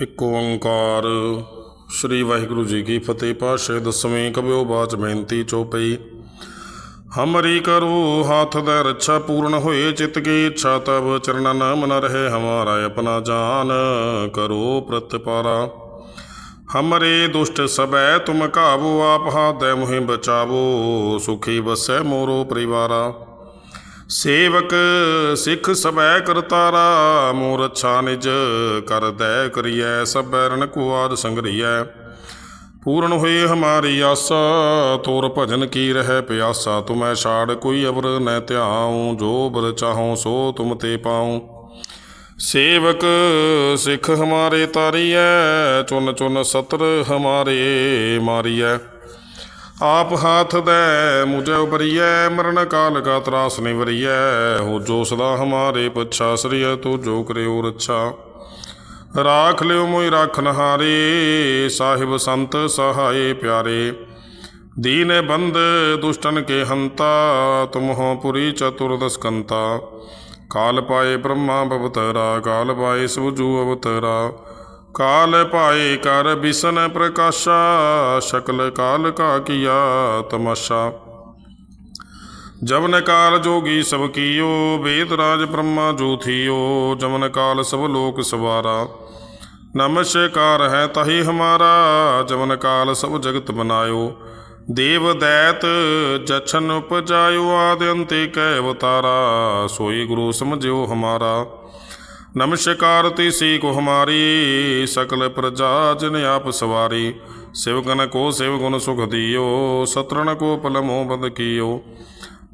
ਇੱਕ ਓੰਕਾਰ। ਸ੍ਰੀ ਵਾਹਿਗੁਰੂ ਜੀ ਕੀ ਫਤਿਹ। ਪਾਸ਼ੇ ਦਸਵੇਂ ਕਬਿਓ ਬਾਚ ਬੇਨਤੀ ਚੋਪਈ ਹਮਰੀ ਕਰੋ ਹਾਥ ਦਾ ਰੱਛਾ ਪੂਰਨ ਹੋਏ ਚਿਤ ਕੀ ਇੱਛਾ ਤਬ ਚਰਨਨ ਨ ਮਨ ਰਹੇ ਹਮਾਰਾ ਆਪਣਾ ਜਾਨ। ਕਰੋ ਪ੍ਰਤਪਾਰਾ, ਹਮਰੇ ਦੁਸ਼ਟ ਸਬੈ, ਤੁਮ ਕਾਬੂ ਆਪ ਹਾਦੈ ਮੁਹਿ ਬਚਾਵੋ ਸੁਖੀ ਬਸੈ ਮੋਰੋ ਪਰਿਵਾਰਾ। ਸੇਵਕ ਸਿੱਖ ਸਬੈ ਕਰਤਾਰਾ ਮੋਰ ਅੱਛਾ ਨਿਜ ਕਰਦੈ ਕਰੀਐ, ਸਭੈ ਰਣ ਕੋ ਆਦ ਸੰਗਰੀਐ। ਪੂਰਨ ਹੋਏ ਹਮਾਰੀ ਆਸਾ ਤੋਰ ਭਜਨ ਕੀ ਰਹਿ ਪਿਆਸਾ, ਤੁਮੈ ਛਾੜ ਕੋਈ ਅਵਰ ਨੈ ਧਿਆਉ, ਜੋ ਬਰ ਚਾਹਉ ਸੋ ਤੁਮ ਤੇ ਪਾਉ। ਸੇਵਕ ਸਿੱਖ ਹਮਾਰੇ ਤਾਰੀਐ, ਚੁਨ ਚੁਨ ਸਤਰ ਹਮਾਰੇ ਮਾਰੀਐ। ਆਪ ਹਾਥ ਦੈ, ਮੁਝੇ ਉਬਰੀਐ ਮਰਨ ਕਾਲ ਕਾ ਤਰਾਸ ਨਿਵਰੀਐ। ਹੋ ਜੋ ਸਦਾ ਹਮਾਰੇ ਪਛਾ, ਸਰੀਐ ਤੂੰ ਜੋ ਕਰਿਓ ਰੱਛਾ। ਰਾਖ ਲਿਓ ਮੋਇ ਰਾਖਨ ਹਾਰੇ ਸਾਹਿਬ ਸੰਤ ਸਹਾਏ ਪਿਆਰੇ। ਦੀਨ ਬੰਦ ਦੁਸ਼ਟਨ ਕੇ ਹੰਤਾ, ਤੁਮ ਪੁਰੀ ਚਤੁਰਦਸਕੰਤਾ ਕਾਲ ਪਾਏ ਬ੍ਰਹਮਾ ਭਵਤਰਾ, ਕਾਲ ਪਾਏ ਸੁਜੂ ਅਵਤਰਾ। ਕਾਲ ਪਾਏ ਕਰ ਬਿਸਨ ਪ੍ਰਕਾਸ਼ਾ, ਸ਼ਕਲ ਕਾਲ ਕਾ ਕੀਆ ਤਮਾਸ਼ਾ। ਜਵਨ ਕਾਲ ਜੋਗੀ ਸਭ ਕੀਓ, ਵੇਦ ਰਾਜ ਬ੍ਰਹਮਾ ਜੋ ਥੀਓ, ਜਵਨ ਕਾਲ ਸਭ ਲੋਕ ਸਵਾਰਾ। ਨਮਸਕਾਰ ਹੈ ਤਹੀ ਹਮਾਰਾ, ਜਵਨ ਕਾਲ ਸਭ ਜਗਤ ਬਨਾਇਓ। ਦੇਵ ਦੈਤ ਜਛਨ ਉਪਜਾਇਓ, ਆਦਿ ਅੰਤੇ ਕੈ ਅਵਤਾਰਾ, ਸੋਈ ਗੁਰੂ ਸਮਝਿਓ ਹਮਾਰਾ। ਨਮਸਕਾਰ ਤੀਸੀ ਕੋ ਹਮਾਰੀ ਸਕਲ ਪ੍ਰਜਾ ਜਿਨ ਆਪ ਸਵਾਰੀ। ਸਿਵਗਨ ਕੋ ਸਿਵ ਗੁਣ ਸੁਖ ਦਿਓ, ਸਤਰਣ ਕੋ ਪਲਮੋ ਬੰਦ ਕੀਓ।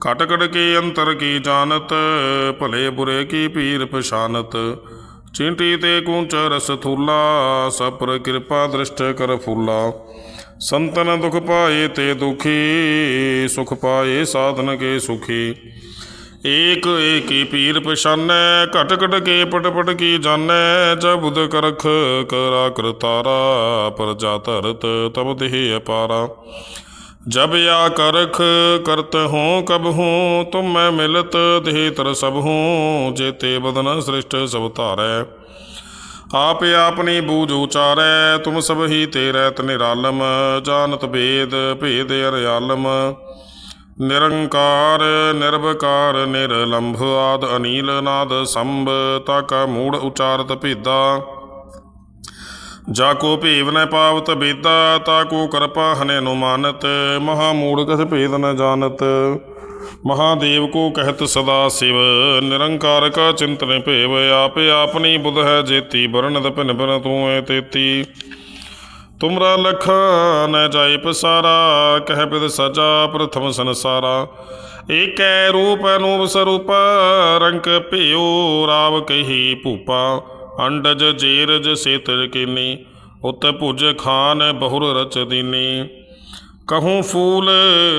ਕਟ ਕਟ ਕੇ ਅੰਤਰ ਕੀ ਜਾਣਤ, ਭਲੇ ਬੁਰੇ ਕੀ ਪੀਰ ਪਛਾਨਤ। ਚਿੰਟੀ ਤੇ ਕੂੰਚ ਰਸ ਥੂਲਾ, ਸਪਰ ਕਿਰਪਾ ਦ੍ਰਿਸ਼ਟ ਕਰ ਫੂਲਾ। ਸੰਤਨ ਦੁਖ ਪਾਏ ਤੇ ਦੁਖੀ, ਸੁਖ ਪਾਏ ਸਾਧਨ ਕੇ ਸੁਖੀ। ਏਕ ਏਕੀ ਪੀਰ ਪਛਾਨੈ, ਘਟ ਘਟ ਕੇ ਪਟ ਪਟ ਕੀ ਜਾਣੈ ਜਬ ਕਰਖ ਕਰਾ ਕਰਤਾਰਾ, ਪਰਜਾ ਧਰਤ ਤਬ ਦੇਹ ਅਪਾਰਾ। ਜਬ ਆ ਕਰਖ ਕਰਤ ਹੂੰ ਕਬ ਹੂੰ ਤੁਮ ਮੈਂ ਮਿਲਤ ਦੇਹ ਤਰ ਸਭ ਹੂੰ ਜੇਤੇ ਬਦਨ ਸ੍ਰਿਸ਼ਟ ਸਭ ਧਾਰੈ। ਆਪ ਆਪਣੀ ਬੂਝ ਉਚਾਰੈ, ਤੁਮ ਸਭ ਹੀ ਤੇਰੇ ਤ ਨਿਰਾਲਮ ਜਾਣਤ ਭੇਦ ਭੇਦ ਅਰਿਆਲਮ। ਨਿਰੰਕਾਰ, ਨਿਰਵਕਾਰ, ਨਿਰਲੰਭ ਆਦ ਅਨੀਲ ਨਾਦ ਸੰਭ ਤਾ ਕਾ ਮੂੜ ਉਚਾਰਤ ਭੇਦਾ। ਜਾ ਕੋ ਭੇਵ ਨ ਪਾਵਤ ਬੇਦਾ, ਤਾ ਕੋ ਕਰਪਾ ਹਨੇ ਨੁ ਮਹਾ ਮੂੜ ਕਸ ਭੇਦ ਨ ਜਾਣਤ। ਮਹਾਦੇਵ ਕੋ ਕਹਿਤ ਸਦਾ ਸਿਵ, ਨਿਰੰਕਾਰ ਕਾ ਚਿੰਤਨ ਭੇਵ, ਆਪੇ ਆਪਣੀ ਬੁਧ ਹੈ ਜੇਤੀ ਬਰਨਤ ਭਿਨ ਭਿਨ ਤੂੰ ਏ ਤੇਤੀ। ਤੁਮਰਾ ਲਖ ਨ ਪਸਾਰਾ, ਕਹਿ ਬਿਦ ਸਜਾ ਪ੍ਰਥਮ ਸੰਸਾਰਾ। ਏਕੈ ਰੂਪ ਅਨੂਪ ਸਰੂਪ ਰੰਕ ਭਿਓ ਰਾਵ ਕਹੀ ਭੂਪਾ। ਅੰਡਜ ਜੇਰਜ ਸੇਤਰ ਕੀਨੀ, ਉਤ ਭੁਜ ਖਾਨ ਬਹੁਰ ਰਚ ਦੀਨੀ। ਕਹੂੰ ਫੂਲ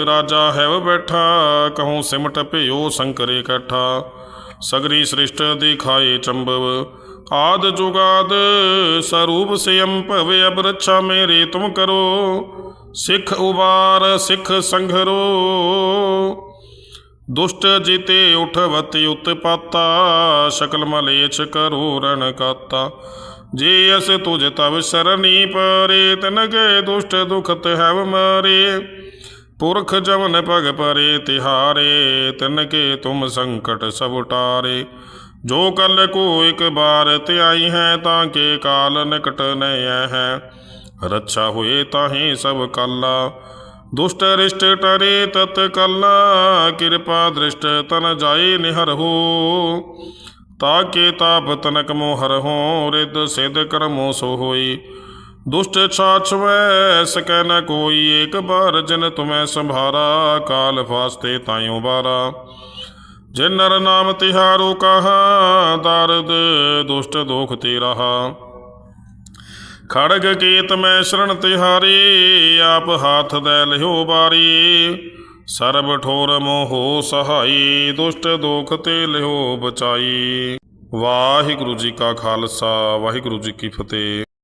ਰਾਜਾ ਹੈ ਬੈਠਾ, ਕਹੂੰ ਸਿਮਟ ਭਿਓ ਸੰਕਰੇ ਇਕੱਠਾ ਸਗਰੀ ਸ੍ਰਿਸ਼ਟ ਦਿਖਾਏ ਚੰਬਵ ਆਦ ਜੁਗਾਦ ਸਰੂਪ ਸਿਯੰ ਭਵੇ ਅਬ ਮੇਰੇ ਤੁਮ ਕਰੋ, ਸਿੱਖ ਉਬਾਰ, ਸਿੱਖ ਸੰਘਰੋ। ਦੁਸ਼ਟ ਜਿਤੇ ਉਠਵਤੀ ਉਤਪਾਤਾ, ਸ਼ਕਲ ਮਲੇਛ ਕਰੋ ਰਣ ਕਾਤਾ। ਜੇ ਅਸ ਤੁਜ ਤਵ ਸਰਨੀ ਪਰੇ, ਤਨ ਕੇ ਦੁਸ਼ਟ ਦੁਖਤ ਹੈਵ ਮਾਰੇ। ਪੁਰਖ ਜਵਨ ਭਗ ਪਰੇ ਤਿਹਾਰੇ, ਤਨ ਕੇ ਤੁਮ ਸੰਕਟ ਸਭ ਟਾਰੇ ਜੋ ਕਲ ਕੋ ਇੱਕ ਬਾਰ ਧਿਆਈ ਹੈ, ਤਾਂ ਕੇ ਕਾਲ ਨਿਕਟ ਨੈ ਹੈ। ਰੱਛਾ ਹੋਏ ਤਾਹੇ ਸਭ ਕਾਲਾ, ਦੁਸ਼ਟ ਰਿਸ਼ਟ ਟਰੇ ਤਤ ਕਲਾ, ਕਿਰਪਾ ਦ੍ਰਿਸ਼ਟ ਤਨ ਜਾਏ ਨਿਹਰ ਹੋ। ਤਾਕੇ ਤਾਪ ਤਨਕ ਮੋਹਰ ਹੋ ਰਿਦ ਸਿਧ ਕਰਮੋ ਸੋ ਹੋਈ। ਦੁਸ਼ਟ ਛਾਛਵੈ ਸਕੈ ਨ ਕੋਈ, ਏਕ ਬਾਰ ਜਨ ਤੁਮੈ ਸੰਭਾਰਾ, ਕਾਲ ਫਾਸਤੇ ਤਾਇਓ ਬਾਰਾ ਜਿਨ ਨਰ ਨਾਮ ਤਿਹਾਰੋ ਕਹਾ ਦਰਦ ਦੁਸ਼ਟ ਦੋਖ ਤੇ ਰਹਾ ਖੜਗ ਕੀਤ ਮੈਂ ਸ਼ਰਨ ਤਿਹਾਰੀ, ਆਪ ਹਾਥ ਦੇ ਲਿਓ ਬਾਰੀ। ਸਰਬ ਠੋਰ ਮੋਹ ਸਹਾਈ, ਦੁਸ਼ਟ ਦੋਖ ਤੇ ਲਿਓ ਬਚਾਈ। ਵਾਹਿਗੁਰੂ ਜੀ ਕਾ ਖਾਲਸਾ, ਵਾਹਿਗੁਰੂ ਜੀ ਕੀ ਫਤਿਹ।